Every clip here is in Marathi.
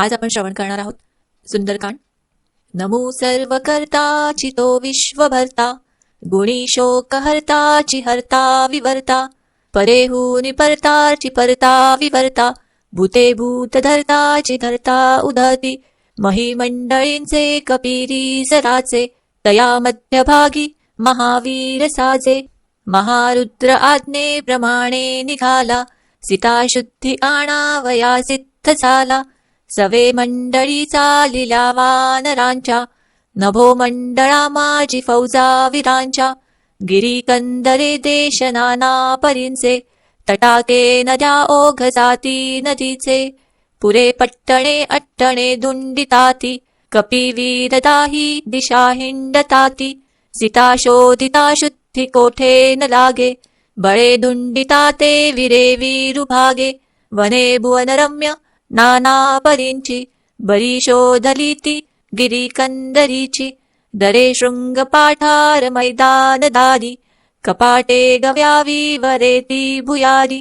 आज आपण श्रवण करणार आहोत. सुंदरकांड. नमो सर्व करता चितो विश्वभरता गुणी शोकहर्ताची हर्ता विवर्ता परेहूनि परताची परता विवर्ता भूते भूत धरताची धरता उदती महिमंडळींचे कपिरी सराचे तया मध्यभागी महावीर साजे. महारुद्र आज्ञे प्रमाणे निघाला सीता शुद्धी आणावया सिद्ध झाला सवे मंडळी चालिल्या वानरांच्या नभो मंडळा माझी फौजा वीरांच्या गिरी कंदरे देश नाना परींचे तटाके नद्या ओघ जाती नदीचे पुरे पट्टणे अट्टणे दुंडिताती कपी वीरदाही दिशा हिंडताती सीता शोधिता शुद्धी कोठे न लागे बळे दुंडिता ते विरे वीरुभागे वने भुवनरम्य नाना परींची बरी शोधली ती गिरी कंदरीची दरे शृंग पाठार मैदान दारी कपाटे गव्यावी वरेती भुयारी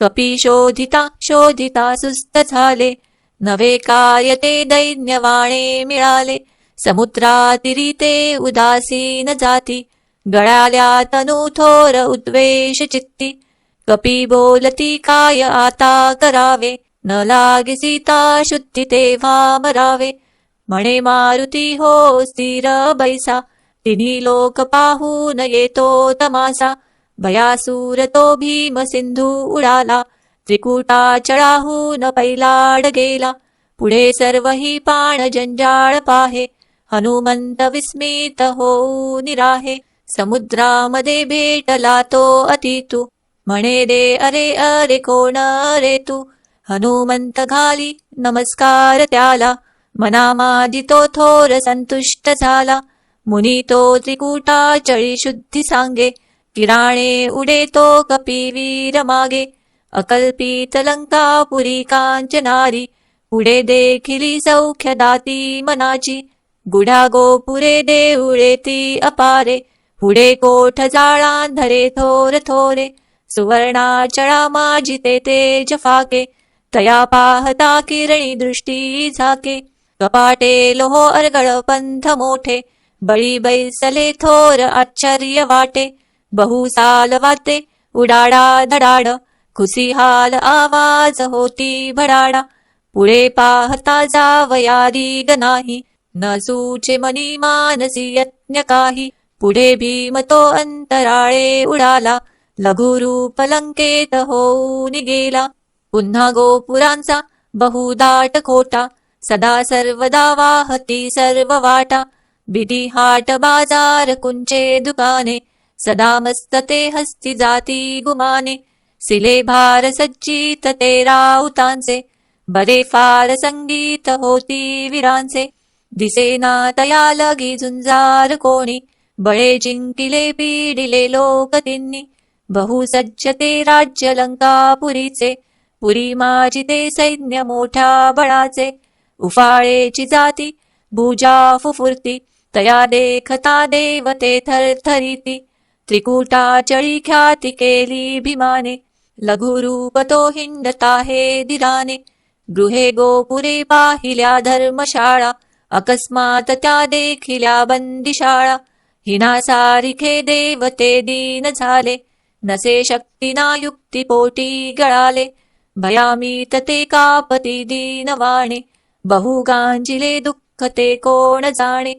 कपी शोधिता शोधिता सुस्त झाले नवे कार्य ते दैन्यवाणे मिळाले समुद्रातिरी ते उदासीन जाती गळाल्या तनु थोर उद्वेष चित्ती कपी बोलती काय आता करावे न लागे सीता शुद्धी तेव्हा मरावे म्हणे मारुती हो स्थिर बैसा। तिन्ही लोक पाहून येतो तमासा। भयासूर तो भीम सिंधू उडाला। त्रिकुटा चढाहून पैलाड गेला। पुढे सर्वही पाण जंजाळ पाहे। हनुमंत विस्मित होऊ निराहे समुद्रामध्ये भेटला तो अतितू म्हणे दे अरे अरे कोण रे तू? हनुमंत घाली नमस्कार त्याला मनामादितो थोर संतुष्ट झाला. मुनी तो त्रिकुटा चळी शुद्धी सांगे किराणे उडे तो कपिवीर मागे. अकल्पित लंकापुरी कांचनारी पुढे देखिली सौख्य दाती मनाची. गुढा गोपुरे देऊळे ती अपारे पुढे कोठ जाळांधरे थोर थोरे. सुवर्णाचळा माझी ते तेज फाके तया पाहता किरणी दृष्टी झाके. कपाटे लोह अर्गळ पंथ मोठे. बळी बैसले थोर आश्चर्य वाटे. बहुसाल वाते उडाडा धडाड. खुसिहाल आवाज होती भडाडा. पुढे पाहता जावयारी नाही. न सूचे मनी मानसी यज्ञ काही. पुढे भीम तो अंतराळे उडाला. लघुरूप लंकेत होऊन गेला. पुन्हा गोपुरांचा बहुदाट खोटा सदा सर्वदा वाहती सर्व वाटा. बिदी हाट बाजार कुंचे दुकाने सदा मस्तते हस्ती जाती गुमाने. सिले भार सज्जित ते राऊतांचे बरे फार संगीत होती वीरांचे. दिसेना तया लगी झुंजार कोणी बळे जिंकिले पीडिले लोक तिन्नी बहुसज्ज ते राज्य लंकापुरीचे पुरी माझी सैन्य मोठ्या बळाचे. उफाळेची जाती भुजा फुफुरती. तया देखता देवते थरथरीती. त्रिकुटा चळी ख्याती केली भीमाने. लघुरूप तो हिंडता हे दिराने गृहे गोपुरे पाहिल्या धर्मशाळा. अकस्मात त्या देखिल्या बंदिशाळा. हिनासारिखे देवते दीन झाले. नसे शक्तीना युक्ती पोटी गळाले. भयामीत ते कापती दीनवाणे बहु गांजिले दुःख ते कोण जाणे?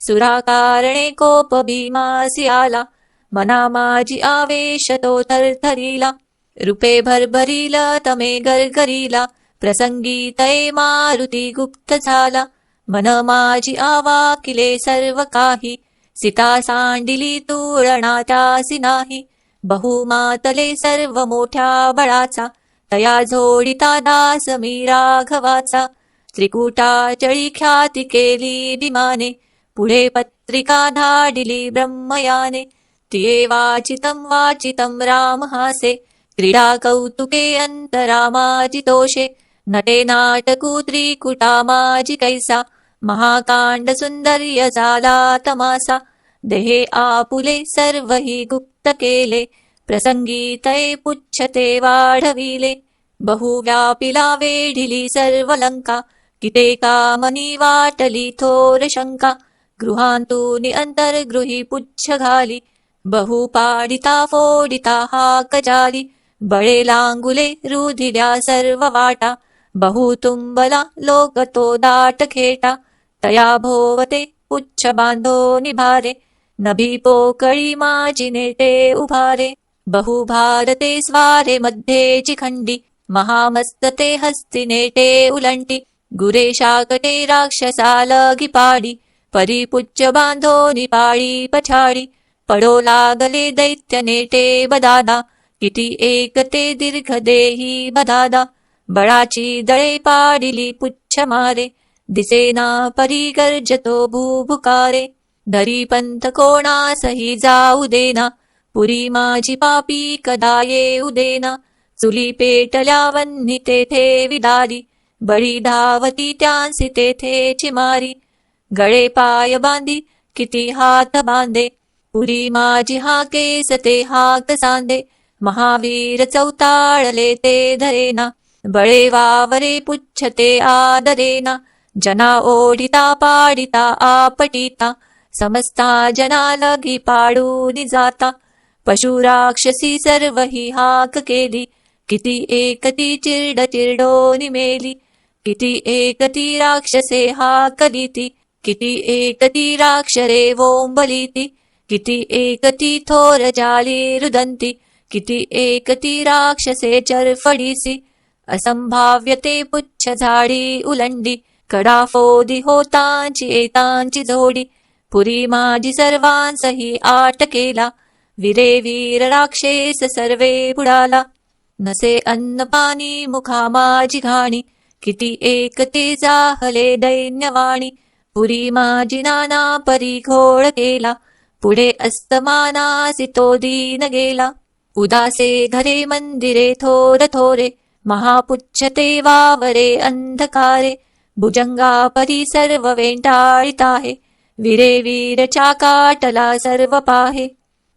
सुराकारणे कोप भीमासी आला मना माझी आवेश तो थरथरीला रूपे भरभरील तमे गरगरीला प्रसंगी तये मारुती गुप्त झाला मन माझी आवाकिले सर्व काही सीता सांडिली तुळणा त्यासी नाही बहुमातले सर्व मोठ्या बळाचा तया झोडिता दास मी राघवाचा. त्रिकुटा चळी ख्याती केली विमाने पुढे पत्रिका धाडिली ब्रह्मयाने. तिये वाचितं वाचितं रामहासे क्रीडा कौतुके अंतरामाजितोषे नटे नाटकू त्रिकुटा माजी कैसा. महाकांड सुंदर्य झाला तमासा. देहे आपुले सर्वहि गुप्त केले. प्रसंगी पुच्छते वाढविले. बहुव्यापिला वेढिली सर्वलङ्का किमनी वाटलि थोर शङ्का गृहान्तु निर्गृही पुच्छालि बहुपाडिता फोडिता हा कजालि बळेलाङ्गुले रुधिरा सर्ववाटा बहुतुम्बला लोकतो दाटखेटा तया भोवते पुच्छबान्धो निभारे नभिपोकळि माजिनेटे उभारे। बहुभारते स्वारे मध्ये चिखण्डि महामस्तते हस्तिनेटे उलंटी गुरे शाकटे राक्षसा लगी पाडी बांधो निपाळी पछाडी पडो लागले दैत्य नेटे बदादा किती एक ते दीर्घ देही बदादा बळाची दळे पाडिली पुच्छ मारे दिसेना परी गर्जतो भूभुकारे धरी पंथ कोणासही जाऊ देना पुरी माझी पापी कदा येऊ देना चुली पेटल्या वन्नी तेथे विदारी बळी धावती त्यांसी तेथे चिमारी. गळे पाय बांधी किती हात बांधे पुरी माझी हा केस ते हात सांदे महावीर चौताळले ते धरेना बळे वावरे पुच्छते आदरेना. जना ओढिता पाडिता आपटिता समस्ता जना लगी पाडून जाता. पशु राक्षसी सर्व ही हाक केली किती एकती चिरड चिरडोनी मेली. किती एकती राक्षसे हा कलिती किती एकती राक्षरे वोंबलिती. किती एकती थोर जाली रुदंती. किती एकती राक्षसे चरफडीसी. असंभाव्यते पुच्छ झाडी उलंडी. कडाफोदी होतांची एतांची जोडी. पुरी माझी सर्वांसही आट केला. विरे वीर राक्षेस सर्वे बुडाला. नसे अन्न पाणी मुखा माझी घाणी किती एक ते जाहले दैन्यवाणी. पुरी माझी नाना परी घोळ केला पुढे अस्तमानासी तो दीन गेला. उदासे घरे मंदिरे थोर थोरे महापुच्छते वावरे अंधकारे. भुजंगा परी सर्व वेंटाळिताहे विरे वीर चाकाटला सर्व पाहे.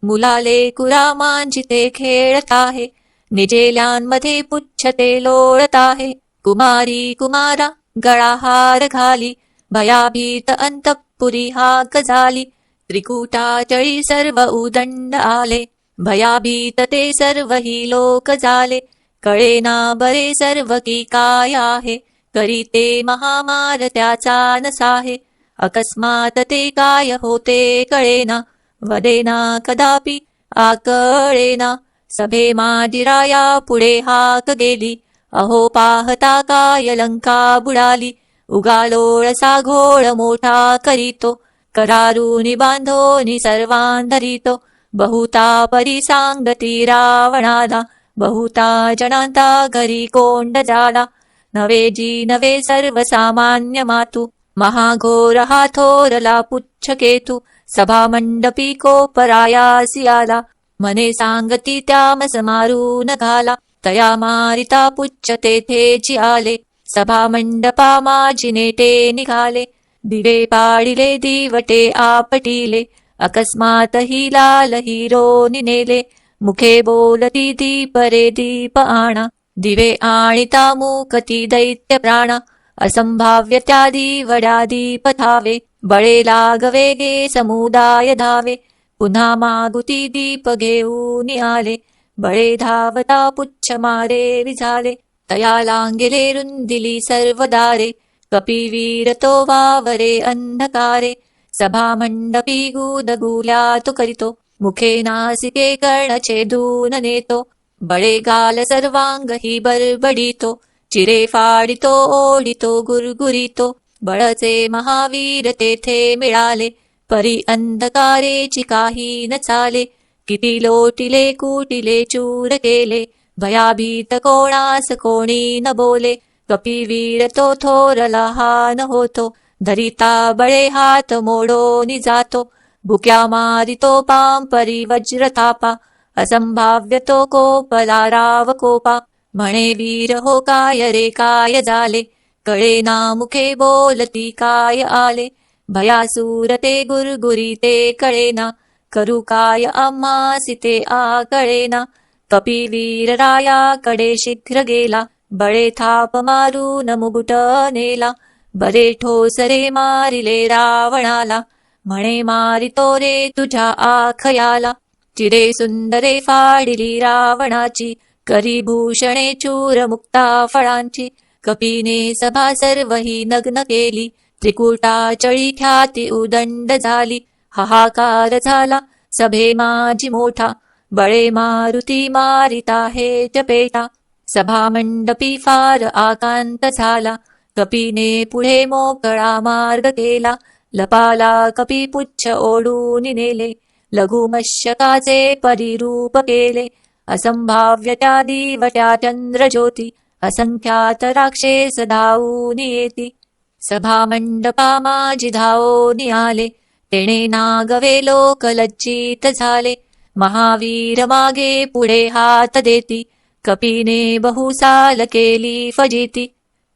मुलाले कुरामांजिते खेळत आहे निजेल्यांमध्ये पुच्छते लोळत आहे कुमारी कुमारा गळाहार घाली। भयाभीत अंतपुरी हाक झाली। त्रिकुटाचळी सर्व उदंड आले। भयाभीत ते सर्व ही लोक झाले कळेना बरे सर्व की काय आहे। करीते महामार त्याचा नसाहे अकस्मात ते काय होते कळेना वदेना कदापि आकळेना सभे माजिराया पुढे हाक गेली. अहो पाहता काय लंका बुडाली. उगालोळसा घोळ मोठा करीतो. करारूनी बांधोनी सर्वान धरितो. बहुता सांगती रावणाला. बहुता जनांता घरी कोंड झाला नवे जी नवे सर्वसामान्य मातू. महाघोर हा थोरला पुच्छ केतू. सभा मंडपी कोपरायासी आला मने सांगती त्याम समारून घाला तया मारिता पुच्छ तेथेची आले सभा मंडपा माझी नेटे निघाले दिवे पाडिले दिवटे आपटिले अकस्मात ही लाल हिरो निनेले मुखे बोलती दीप रे दीप आणा दिवे आणिता मुकती दैत्य प्राणा असंभाव्य त्या दिवड्या दीप धावे बळे लागवे गे समुदाय धावे पुन्हा मागुती दीप घेऊन आले. बळे धावता पुच्छ मारे विझाले. तया लांगेले रुंदिली सर्व दारे कपिवीर तो वावरे अंधकारे. सभा मंडपी गुदगुल्या तो करितो. मुखे नासिके कर्णचे धून नेतो. बळे गाल सर्वांग ही बरबडितो. चिरे फाडितो ओढितो गुरगुरितो. बळचे महावीर तेथे मिळाले. परी अंधकारेची काही न चाले किती लोटिले कुटिले चूर केले भयाभीत कोणास कोणी न बोले कपिवीर तो थोरला हा न होतो धरिता बळे हात मोडोनी जातो भुक्या मारितो पांपरी वज्र थापा असंभाव्य तो कोपला राव कोपा म्हणे वीर हो काय रे काय झाले कळे ना मुखे बोलती काय आले भयासूर ते गुरगुरी ते कळेना करू काय आम्हासी ते आ कळेना कपिवीर रायाकडे शीघ्र गेला बळे थाप मारून मुगुट नेला बरे ठोसरे मारिले रावणाला म्हणे मारितो रे तुझ्या आखयाला चिरे सुंदरे फाडिली रावणाची करी भूषणे चूर मुक्ता फळांची कपिने सभा सर्व ही नग्न केली त्रिकुटा चळी ख्याती उदंड झाली. हाहाकार झाला. सभे माझी मोठा. बळे मारुती मारिता हे चपेटा सभा मंडपी फार आकांत झाला. कपीने पुढे मोकळा मार्ग केला. लपाला कपी पुच्छ ओढून नेले. लघुमशकाचे परिरूप केले. असंभाव्य त्या दिवट्या चंद्रज्योती. असंख्यात राक्षेस धावून येती. सभा मंडपा माझी धावून आले तेणे नागवे लोक लज्जित झाले महावीर मागे पुढे हात देती कपीने बहुसाल केली फजिती.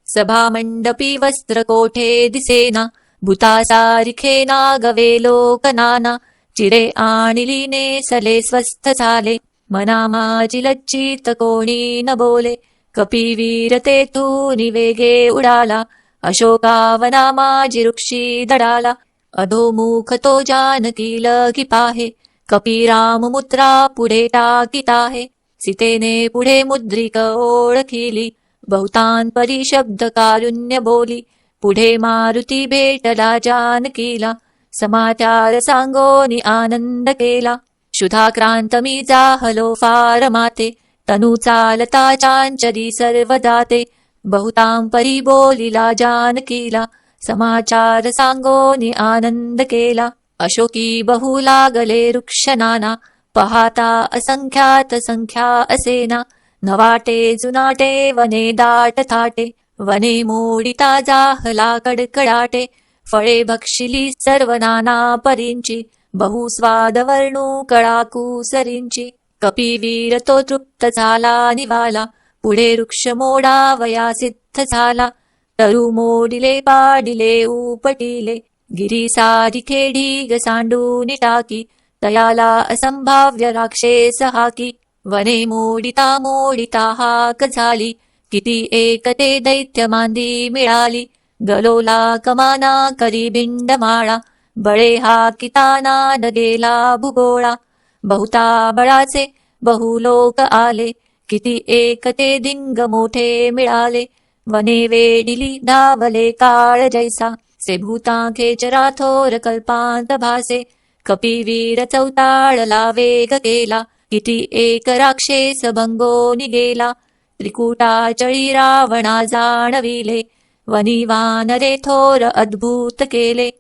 सभा मंडपी वस्त्र कोठे दिसेना भूतासारिखे नागवे लोक नाना चिरे आणिली नेसले स्वस्थ झाले मना माझी लज्जित कोणी न बोले कपिवीर वीर ते उडाला निवेगे उडाला वृक्षी दडाला अधोमुख तो जानकी लगी पाहे कपिराम मुद्रा पुढे टाकीत आहे सीतेने पुढे मुद्रिक ओळखिली बहुतान परिशब्द कारुण्य बोली पुढे मारुती भेटला जानकीला समाचार सांगोनी आनंद केला क्षुधाक्रांत मी जाहलो फार माते तनु चालता चांचरी सर्व दाते बहुतां परी बोलिला जानकीला समाचार सांगोनी आनंद केला अशोकी बहु लागले वृक्ष नाना पहाता असंख्यात संख्या असेना। नवाटे जुनाटे वने दाट थाटे वने मोडिता जाहला कडकडाटे। फळे भक्षिली सर्व नाना परींची बहु स्वाद वर्णू कळाकू सरींची। कपिवीर तो तृप्त झाला निवाला पुढे वृक्ष मोडावया सिद्ध झाला तरु मोडिले पाडिले उपटिले गिरी सारी खेडी सांडून टाकी. तयाला असंभाव्य राक्षेस हाकी. वने मोडिता मोडिता हाक झाली. किती एक ते दैत्य मांदी मिळाली. गलोला कमाना करी भिंड माळा बळे हाकिताना गेला भूगोळा. बहुता बळाचे बहु लोक आले. किती एक ते दिंग मोठे मिळाले वने वेडिली धावले काळ जैसा। से भूतांखेचरा थोर कल्पांत भासे कपिवीर चौताळला वेग केला किती एक राक्षेस भंगोनी गेला त्रिकुटा चळी रावणा जाणविले वनी वानरे थोर अद्भुत केले।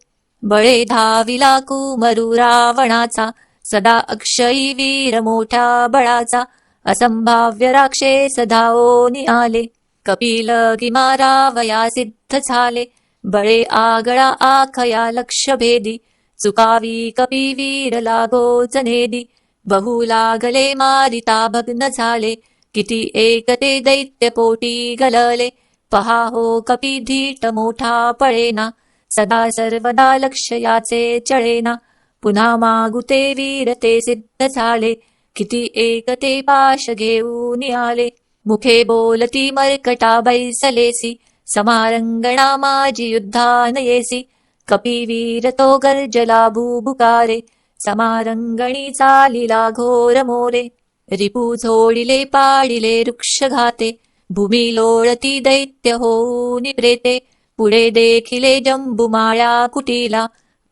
बळे धाविला कुमरू रावणाचा सदा अक्षयी वीर मोठ्या बळाचा। असंभाव्य राक्षेस सधाओ आले कपिल किमारावया सिद्ध झाले बळे आगळा आखया लक्ष भेदी चुकावी कपिवीर लागो जनेदी बहु लागले मारिता भग्न झाले किती एक ते दैत्य पोटी गलले पहा हो कपी धीट मोठा पळेना सदा सर्वदा लक्ष याचे चळेना पुन्हा मागुते वीर ते सिद्ध झाले किती एक ते पाश घेऊन आले मुखे बोलती मरकटा बैसलेसी. समारंगणा माझी युद्धान येसी. कपिवीर तो गर्जला भूभुकारे. समारंगणी चालिला घोर मोरे. रिपू झोडिले पाडिले वृक्ष घाते. भूमी लोळती दैत्य होऊन प्रेते. पुढे देखिले जंबुमाळ्या कुटीला.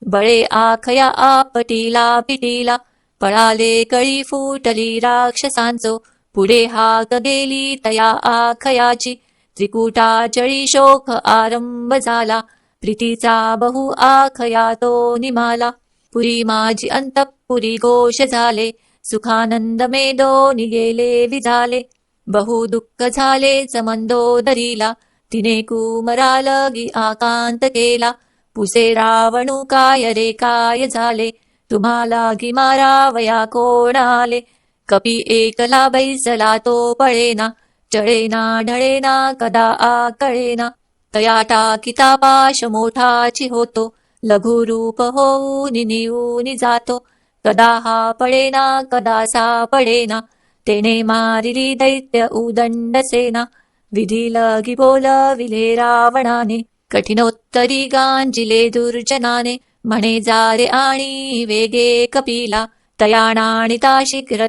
बळे आखया आपटीला पिटीला. पळाले कळी फुटली राक्षसांचो. पुढे हाक गेली तया आखयाची. त्रिकुटा चळी शोक आरंभ झाला. प्रीतीचा बहु आखया तो निमाला. पुरी माझी अंतपुरी घोष झाले. सुखानंद मेदो गेले विझाले बहु दुःख झाले समंदोदरीला तिने कुमरा लगी आकांत केला. पुसे रावणू काय रे काय झाले? तुम्हाला घी मारावया कोण आले कपी एकला बैसला तो पळेना चळेना ढळेना कदा आकळेना. तया टाकिता पाश मोठाची होतो लघुरूप होऊन निऊन जातो. कदा हा पळेना कदा सा पळेना तेने मारिली दैत्य उदंड सेना. विधी लगी बोलविले रावणाने कठिनोत्तरी गांजिले दुर्जनाने. म्हणे जारे आणि वेगे कपिला तयाणाणिता शीघ्र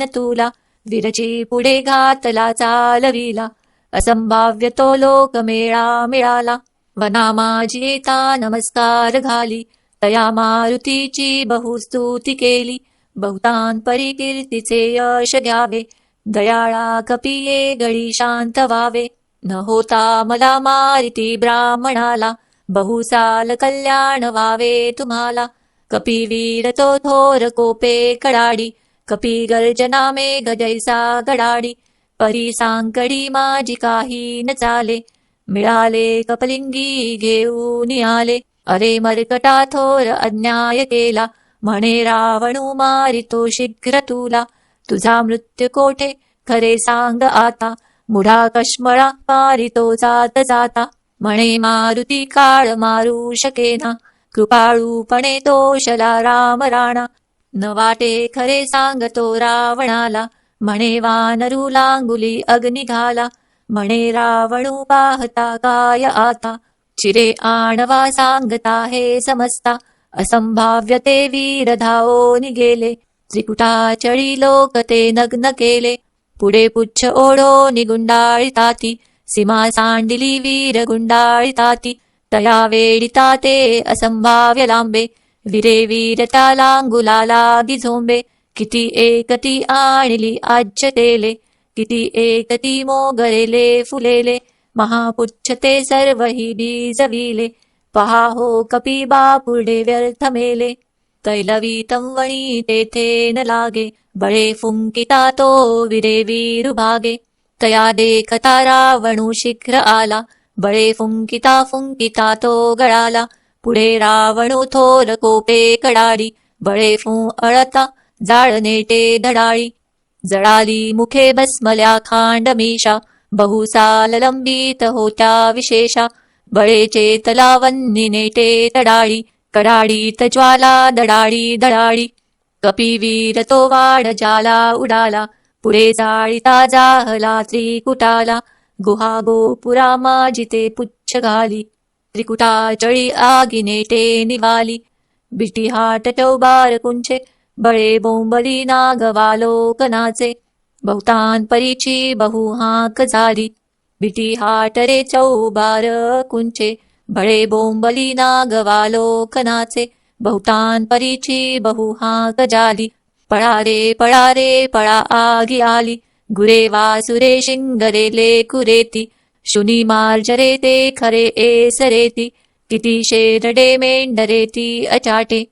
न तुला विरची पुढे घातला चालविला असंभाव्य तो लोक मेळा मिळाला. वना माझी येता नमस्कार घाली तया मारुतीची बहुस्तुती केली बहुतान परिकीर्तीचे यश घ्यावे दयाळा कपिये गळी शांत व्हावे. न होता मला मारिती ब्राह्मणाला बहुसाल कल्याण व्हावे तुम्हाला कपिवीर तो थोर कोपे कडाडी कपी गर्जना मे गजैसा गडाडी। परी सांकडी माझी काही न चाले। मिळाले कपलिंगी घेऊन आले अरे मरकटा थोर अन्याय केला। म्हणे रावणू मारितो शीघ्र तुला। तुझा मृत्यू कोठे? खरे सांग आता। मुढा कश्मळा मारितो जात जाता। म्हणे मारुती काळ मारू शकेना कृपाळूपणे तोषला राम राणा. न वाटे खरे सांगतो रावणाला म्हणे वानरू लांगुली अग्नी घाला. म्हणे रावणू पाहता काय आता चिरे आणवा सांगता हे समजता असंभाव्य ते वीर धावो निगेले त्रिकुटाचळी लोक ते नग्न केले. पुढे पुच्छ ओढो निगुंडाळिताती सीमा सांडिली वीर गुंडाळिताती तया वेडिता ते असंभाव्य लांबे विरे वीर त्या लांगुलाला झोंबे किती एकती आणली तेले किती एकती मोगरेले फुलेले महापुच्छ ते सर्वही बीजविले पहा हो कपी पुढे व्यर्थ मेले तैलवीतम वणी तेथे न लागे बळे फुंकिता तो विरे वीरु भागे तया देखता रावणू शीघ्र आला. बळे फुंकिता फुंकिता तो गळाला. पुढे रावणू थोर कोपे कडाडी बळे फू अळता जाळ नेटे धडाळी. जळाली मुखे भस्मल्या खांडमीशा बहुसाल ललंबित होत्या विशेषा. बळेचे तलावन्नी नेटे तडाळी. कडाडीत ज्वाला दडाळी दडाळी कपिवीर तो वाढ जाला उडाला. पुढे जाळीता जाहला त्रिकुटाला गुहा गोपुरा माजिते पुच्छ घाली त्रिकुटा चळी आगिनेटे निवाली. बिटी हाट चौबार कुंचे बळे बोंबली नागवालोकनाचे बहुतान परीची बहु हाक झाली. बिटी हाट रे चौबार कुंचे बळे बोंबली नागवालोकनाचे बहुतान परीची बहु हाक झाली. पळा रे पळा रे पळा आगी आली. गुरे वासुरे शिंगरे लेकुरेती शुनी मार्जरे ते खरे एसरेती किती शेरडे मेंढरेती अचाटे.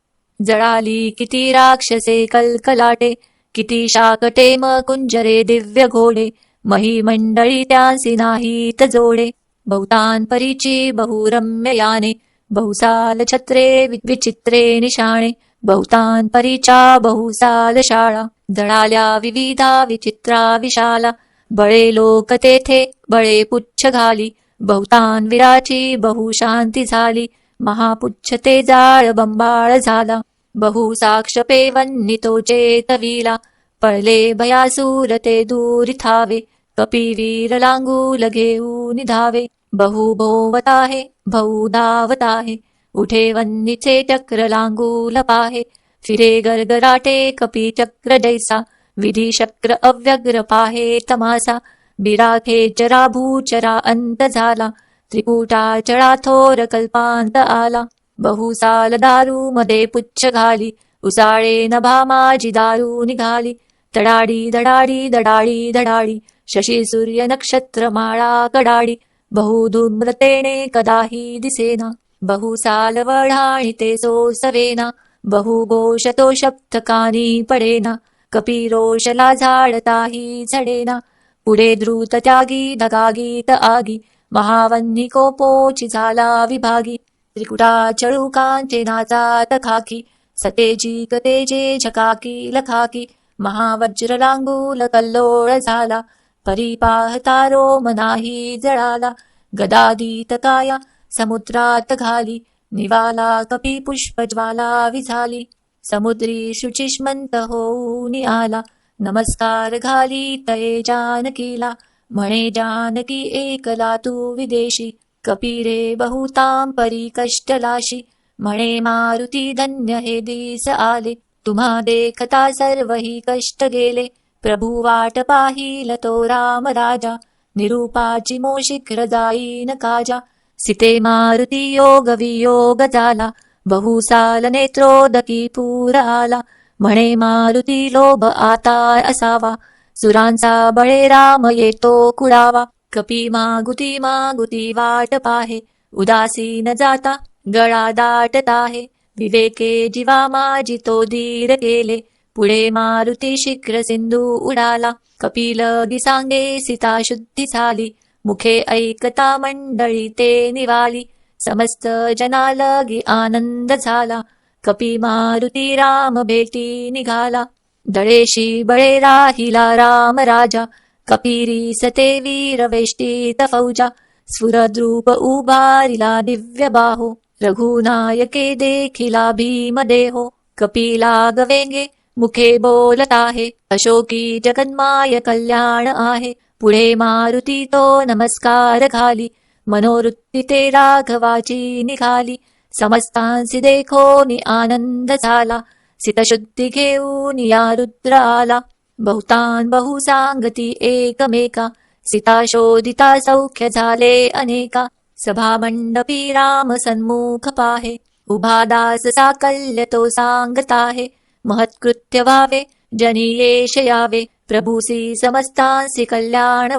जळाली किती राक्षसे कलकलाटे. किती शाकटे म कुंजरे दिव्य घोडे. मही मंडळी त्यांसी नाहीत जोडे. बहुतान परीची बहुरम्य याने. बहुसाल छत्रे वि- विचित्रे निशाणे. बहुतान परीचा बहुसाल शाळा जळाल्या विविधा विचित्रा विशाला. बळे लोक तेथे बळे पुच्छ घाली बहुतान विराची बहु शांती झाली. महापुच्छ ते जाळ बंबाळ झाला बहु साक्ष पेवन्नी तो चेतविला पळले भयासूर ते दूरी थावे कपिवीर लांगूल घेऊन धावे. बहु भोवत आहे भाऊ धावत आहे. उठे वन्नीचे चक्र लांगूल पाहे फिरे गरगराटे कपी चक्र जैसा विधी चक्र अव्यग्र पाहे तमासा बिराखे चरा भूचरा अंत झाला त्रिकुटा चळा थोर कल्पांत आला बहुसाल दारू मध्ये पुच्छ घाली उसाळे नभा माझी दारू निघाली तडाडी दडाडी दडाडी दडाडी शशी सूर्य नक्षत्र माळा कडाडी बहुधूम्रतेने कदाही दिसेना. बहु साल ते सोसवेना बहु घोष तो शब्द कानी पडेना कपी रोषला झाडताही झडेना पुढे द्रुत त्यागी धगागीत आगी महावन्नी कोपोची झाला विभागी त्रिकुटा चळू कांचे नाचात खाकी सतेजी कतेजे झकाकी लखाकी महावज्र लांगूल कल्लोळ झाला परी पाहता रोम नाही जळाला गदादीत काया समुद्रात घाली निवाला कपी पुष्प ज्वाला विझाली. समुद्री शुचिष्मंत होऊन आला. नमस्कार घाली तये जानकीला. म्हणे जानकी एकला तू विदेशी. कपिरे बहुतां परी कष्टलाशी. म्हणे मारुती धन्य हे दिस आले. तुम्हा देखता सर्व ही कष्ट गेले. प्रभू वाट पाहिल तो राम राजा निरूपाची मोशिक जाईन काजा. सीते मारुती योग वियोग झाला बहुसाल नेत्रोदकी पूर आला म्हणे मारुती लोभ आता असावा सुरांचा बळे राम येतो कुडावा कपी मागुती मागुती वाट पाहे उदासीन जाता गळा दाटत आहे विवेके जीवा माझी तो धीर केले पुढे मारुती शिखर सिंधू उडाला। कपिल गी सांगे सीता शुद्धी झाली। मुखे ऐकता मंडळी ते निवाली समस्त जनालगी आनंद झाला. कपी मारुती राम भेटी निघाला. दळेशी बळे राहिला राम राजा. कपिरी सते वीर वेष्टीत फौजा. स्फुरद्रूप उभारिला दिव्य बाहो. रघुनायके देखिला भीम देहो. कपिला गवेंगे मुखे बोलत आहे. अशोकी जगन्माय कल्याण आहे. पुढे मारुती तो नमस्कार घाली मनोवृत्ती ते राघवाची निघाली. समस्तांसी देखोनी आनंद झाला. सितशुद्धी घेऊन या रुद्र आला बहुतान बहु सांगती एकमेका. सीता शोधिता सौख्य झाले अनेका. सभा मंडपी राम सन्मुख पाहे. उभा दास साकल्य तो सांगताहे महत्कृत्य व्हावे जनी येश यावे. प्रभूसी समस्तांसी कल्याण